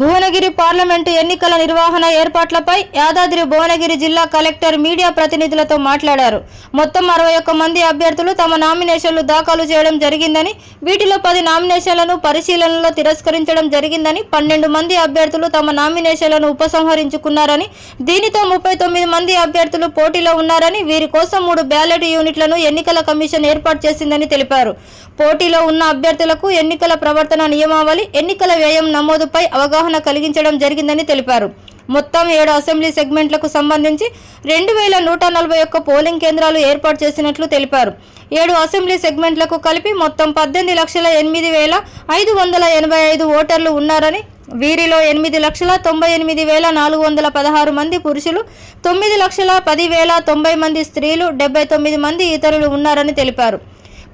Bhuvanagiri parliament ఎన్నికల నిర్వహణ ఏర్పాట్లపై యాదాద్రి భువనగిరి జిల్లా కలెక్టర్ మీడియా ప్రతినిధులతో మాట్లాడారు. మొత్తం అరవై ఒక్క మంది అభ్యర్థులు తమ నామినేషన్లు దాఖలు చేయడం జరిగిందని వీటిలో పది నామినేషన్లను పరిశీలనలో తిరస్కరించడం జరిగిందని పన్నెండు మంది అభ్యర్థులు తమ నామినేషన్లను ఉపసంహరించుకున్నారని దీనితో ముప్పై తొమ్మిది మంది అభ్యర్థులు పోటీలో ఉన్నారని వీరి కోసం మూడు బ్యాలెట్ యూనిట్లను ఎన్నికల కమిషన్ ఏర్పాటు చేసిందని తెలిపారు. పోటీలో ఉన్న అభ్యర్థులకు ఎన్నికల ప్రవర్తన నియమావళి ఎన్నికల వ్యయం నమోదుపై అవగాహన కలిగించడం జరిగిందని తెలిపారు. మొత్తం ఏడు అసెంబ్లీ సెగ్మెంట్లకు సంబంధించి రెండు వేల నూట నలభై ఒక్క పోలింగ్ కేంద్రాలు ఏర్పాటు చేసినట్లు తెలిపారు. ఏడు అసెంబ్లీ సెగ్మెంట్లకు కలిపి మొత్తం పద్దెనిమిది లక్షల ఎనిమిది వేల ఐదు వందల ఎనభై ఐదు ఓటర్లు ఉన్నారని వీరిలో ఎనిమిది లక్షల తొంభై ఎనిమిది వేల నాలుగు వందల పదహారు మంది పురుషులు తొమ్మిది లక్షల పది వేల తొంభై మంది స్త్రీలు డెబ్బై తొమ్మిది మంది ఇతరులు ఉన్నారని తెలిపారు.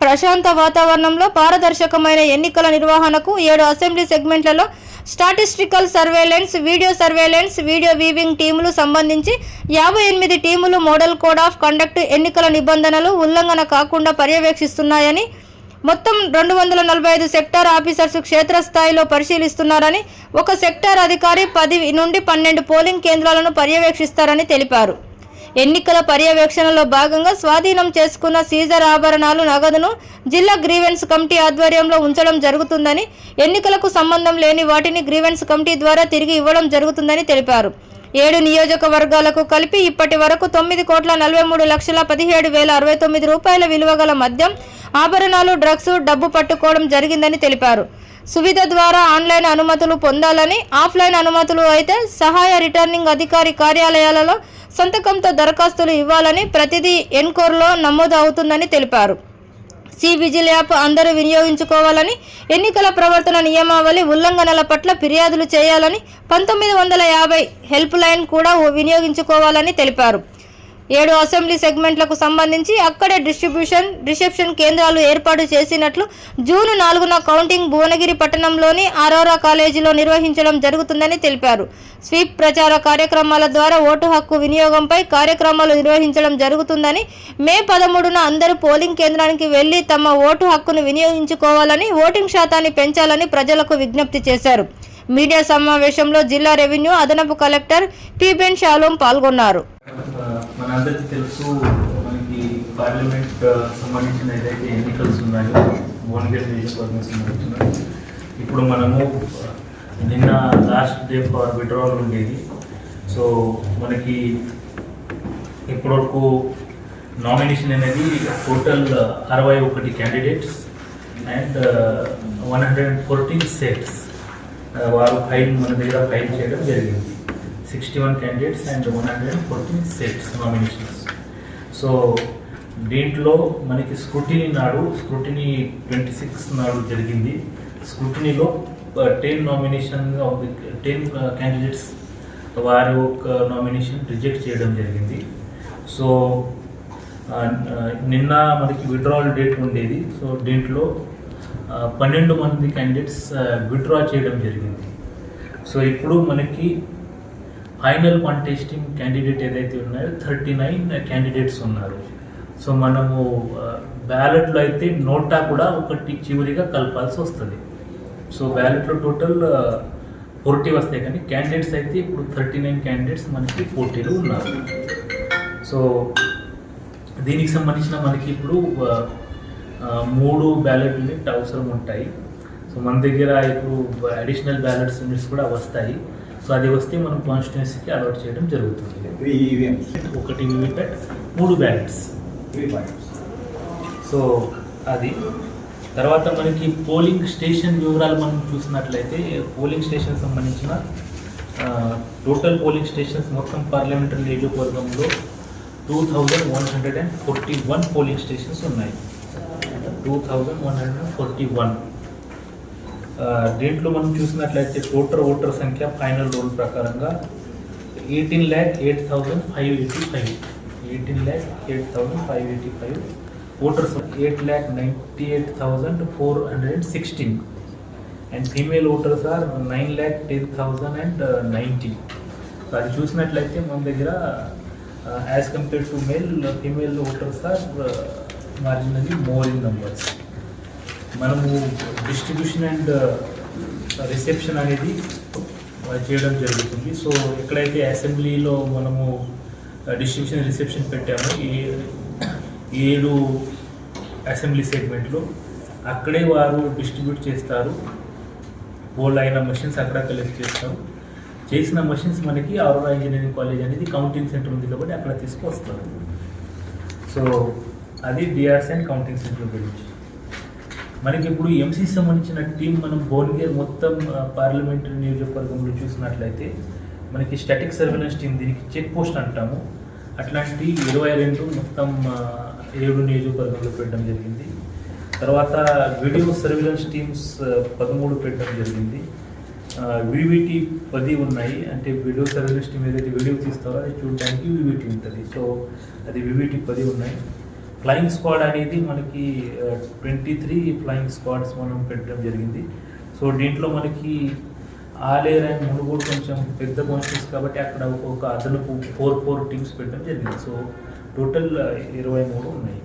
ప్రశాంత వాతావరణంలో పారదర్శకమైన ఎన్నికల నిర్వహణకు ఏడు assembly సెగ్మెంట్లలో statistical surveillance video surveillance video viewing టీములు సంబంధించి యాభై ఎనిమిది టీములు మోడల్ కోడ్ ఆఫ్ కండక్ట్ ఎన్నికల నిబంధనలు ఉల్లంఘన కాకుండా పర్యవేక్షిస్తున్నాయని మొత్తం రెండు వందల నలభై ఐదు సెక్టార్ ఆఫీసర్స్ క్షేత్రస్థాయిలో పరిశీలిస్తున్నారని ఒక సెక్టార్ అధికారి పది నుండి పన్నెండు పోలింగ్ కేంద్రాలను పర్యవేక్షిస్తారని తెలిపారు. ఎన్నికల పర్యవేక్షణలో భాగంగా స్వాధీనం చేసుకున్న సీజర్ ఆభరణాలు నగదును జిల్లా గ్రీవెన్స్ కమిటీ ఆధ్వర్యంలో ఉంచడం జరుగుతుందని ఎన్నికలకు సంబంధం లేని వాటిని గ్రీవెన్స్ కమిటీ ద్వారా తిరిగి ఇవ్వడం జరుగుతుందని తెలిపారు. ఏడు నియోజకవర్గాలకు కలిపి ఇప్పటి వరకు తొమ్మిది కోట్ల నలభై మూడు లక్షల పదిహేడు వేల అరవై తొమ్మిది రూపాయల విలువ గల మద్యం ఆభరణాలు డ్రగ్స్ డబ్బు పట్టుకోవడం జరిగిందని తెలిపారు. సువిధ ద్వారా ఆన్లైన్ అనుమతులు పొందాలని ఆఫ్లైన్ అనుమతులు అయితే సహాయ రిటర్నింగ్ అధికారి కార్యాలయాలలో సంతకంతో దరఖాస్తులు ఇవ్వాలని ప్రతిదీ ఎన్కోర్లో నమోదు అవుతుందని తెలిపారు. సి విజిల్ యాప్ అందరూ వినియోగించుకోవాలని ఎన్నికల ప్రవర్తన నియమావళి ఉల్లంఘనల పట్ల ఫిర్యాదులు చేయాలని పంతొమ్మిది వందల యాభై హెల్ప్ లైన్ కూడా వినియోగించుకోవాలని తెలిపారు. ఏడు అసెంబ్లీ సెగ్మెంట్లకు సంబంధించి అక్కడే డిస్ట్రిబ్యూషన్ రిసెప్షన్ కేంద్రాలు ఏర్పాటు చేసినట్లు జూన్ నాలుగున కౌంటింగ్ భువనగిరి పట్టణంలోని ఆరోరా కాలేజీలో నిర్వహించడం జరుగుతుందని తెలిపారు. స్వీప్ ప్రచార కార్యక్రమాల ద్వారా ఓటు హక్కు వినియోగంపై కార్యక్రమాలు నిర్వహించడం జరుగుతుందని మే పదమూడున అందరూ పోలింగ్ కేంద్రానికి వెళ్ళి తమ ఓటు హక్కును వినియోగించుకోవాలని ఓటింగ్ శాతాన్ని పెంచాలని ప్రజలకు విజ్ఞప్తి చేశారు. మీడియా సమావేశంలో జిల్లా రెవెన్యూ అదనపు కలెక్టర్ పీబెన్ షాలోం పాల్గొన్నారు. మనందరికీ తెలుసు మనకి పార్లమెంట్ సంబంధించిన ఏదైతే ఎన్నికలు ఉన్నాయో భువనగిరి నియోజకవర్గం సంబంధించిన ఇప్పుడు మనము నిన్న లాస్ట్ డే ఫర్ విడ్రావల్ ఉండేది. సో మనకి ఇప్పటివరకు నామినేషన్ అనేది టోటల్ అరవై ఒకటి candidates and one hundred and fourteen sets వారు ఫైల్ మన దగ్గర ఫైల్ చేయడం జరిగింది. Sixty one candidates and one hundred and fourteen sets nominations so దీంట్లో మనకి స్క్రూటినీ నాడు స్క్రూటినీ ట్వంటీ సిక్స్ నాడు జరిగింది. స్క్రూటినీలో టెన్ నామినేషన్ టెన్ క్యాండిడేట్స్ వారి ఒక నామినేషన్ రిజెక్ట్ చేయడం జరిగింది. సో నిన్న మనకి విడ్రావల్ డేట్ ఉండేది. సో దీంట్లో పన్నెండు మంది క్యాండిడేట్స్ విత్డ్రా చేయడం జరిగింది. సో ఇప్పుడు మనకి ఫైనల్ కాంటెస్టింగ్ క్యాండిడేట్ ఏదైతే ఉన్నాయో థర్టీ నైన్ క్యాండిడేట్స్ ఉన్నారు. సో మనము బ్యాలెట్లో అయితే నోటా కూడా ఒకటి చివరిగా కలపాల్సి వస్తుంది. సో బ్యాలెట్లో టోటల్ ఫోర్టీ వస్తాయి కానీ క్యాండిడేట్స్ అయితే ఇప్పుడు థర్టీ నైన్ క్యాండిడేట్స్ మనకి పోటీలు ఉన్నారు. సో దీనికి సంబంధించిన మనకి ఇప్పుడు మూడు బ్యాలెట్ యూనిట్ అవసరం ఉంటాయి. సో మన దగ్గర ఇప్పుడు అడిషనల్ బ్యాలెట్స్ యూనిట్స్ కూడా వస్తాయి. సో అది వస్తే మనం కాన్స్టిట్యున్సీకి అలాట్ చేయడం జరుగుతుంది. ఒకటి వివిప్యాట్ మూడు బ్యాలెట్స్. సో అది. తర్వాత మనకి పోలింగ్ స్టేషన్ వివరాలు మనం చూసినట్లయితే పోలింగ్ స్టేషన్ సంబంధించిన టోటల్ పోలింగ్ స్టేషన్స్ మొత్తం పార్లమెంటరీ నియోజకవర్గంలో two thousand one hundred and forty one polling stations ఉన్నాయి. Two thousand one hundred and forty one దీంట్లో మనం చూసినట్లయితే ఓటర్ ఓటర్ సంఖ్య ఫైనల్ రూల్ ప్రకారంగా eighteen lakh eight thousand five eighty five. Eighteen lakh eight thousand five eighty five. Voters eight lakh ninety eight thousand four hundred sixteen. And female voters are nine lakh ten thousand and ninety. అది చూసినట్లయితే మన దగ్గర as compare to male female voters are marginally more in numbers మనము distribution and reception అనేది చేయడం జరుగుతుంది. So ఎక్కడైతే అసెంబ్లీలో మనము డిస్ట్రిబ్యూషన్ రిసెప్షన్ పెట్టామో ఈ ఏడు అసెంబ్లీ సెగ్మెంట్లో అక్కడే వారు డిస్ట్రిబ్యూట్ చేస్తారు. బోల్డ్ అయిన మెషిన్స్ అక్కడ కలెక్ట్ చేస్తాం చేసిన మెషిన్స్ మనకి అరోరా ఇంజనీరింగ్ కాలేజ్ అనేది కౌంటింగ్ సెంటర్ ఉంది కాబట్టి అక్కడ తీసుకొస్తారు. సో అది డిఆర్స్ అండ్ కౌంటింగ్ సెంటర్ గురించి. మనకి ఇప్పుడు ఎంసీ సంబంధించిన టీం మనం భువనగిరి మొత్తం పార్లమెంటరీ నియోజకవర్గంలో చూసినట్లయితే మనకి స్టాటిక్ సర్వేలెన్స్ టీం దీనికి చెక్ పోస్ట్ అంటాము. అట్లాంటి ఇరవై రెండు మొత్తం ఏడు నియోజకవర్గంలో పెట్టడం జరిగింది. తర్వాత వీడియో సర్వేలెన్స్ టీమ్స్ పదమూడు పెట్టడం జరిగింది. వివిటి పది ఉన్నాయి. అంటే వీడియో సర్వేలెన్స్ టీం ఏదైతే వీడియో తీస్తారో అది చూడడానికి వివిటి ఉంటుంది. సో అది వివిటి పది ఉన్నాయి. ఫ్లయింగ్ స్క్వాడ్ అనేది మనకి ట్వంటీ త్రీ ఫ్లయింగ్ స్క్వాడ్స్ మనం పెట్టడం జరిగింది. సో దీంట్లో మనకి ఆలేర్ అండ్ మునుగోడు కొంచెం పెద్ద కాన్స్టిట్యూన్స్ కాబట్టి అక్కడ ఒక అదనపు ఫోర్ ఫోర్ టీమ్స్ పెట్టడం జరిగింది. సో టోటల్ ఇరవై మూడు ఉన్నాయి.